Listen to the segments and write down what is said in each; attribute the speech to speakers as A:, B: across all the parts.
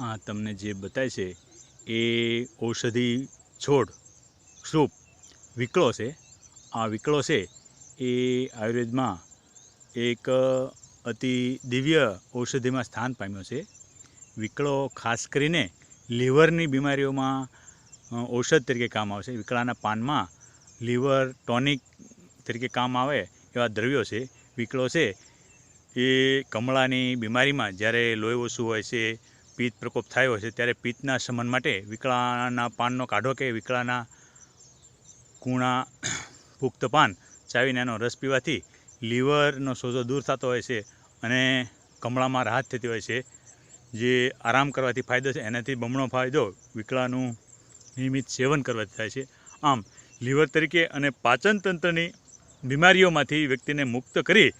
A: આ તમને જે બતાય છે, એ ઔષધિ છોડ સૂપ વિકળો છે. આ વિકળો છે, એ આયુર્વેદમાં એક અતિ દિવ્ય ઔષધિમાં સ્થાન પામ્યો છે. વિકળો ખાસ કરીને લીવરની બીમારીઓમાં ઔષધ તરીકે કામ આવશે વિકળાના પાનમાં લીવર ટોનિક તરીકે કામ આવે એવા દ્રવ્યો છે, વિકળો છે. એ કમળાની બીમારીમાં જ્યારે લોહી ઓછું હોય છે પિત્ત પ્રકોપ થયો છે, ત્યારે પિત્તના શમન માટે વિકળાના પાનનો કાઢો કે વિકળાના કૂણા પુખ્ત પાન ચાવીને એનો રસ પીવાથી લીવરનો સોજો દૂર થતો હોય છે અને કમળામાં રાહત થતી હોય છે, જે આરામ કરવાથી ફાયદો છે. એનાથી બમણો ફાયદો વિકળાનું નિયમિત સેવન કરવાથી થાય છે. આમ, લીવર તરીકે અને પાચન તંત્રની બીમારીઓમાંથી વ્યક્તિને મુક્ત કરી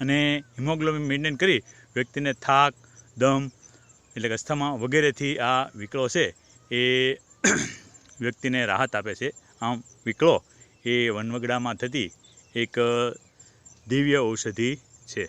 A: અને હિમોગ્લોબિન મેન્ટેન કરી વ્યક્તિને થાક, દમ એટલે કે અસ્થમા વગેરેથી આ વિકળો છે એ વ્યક્તિને રાહત આપે છે. આમ વિકળો એ વનવગડામાં થતી એક દિવ્ય ઔષધિ છે.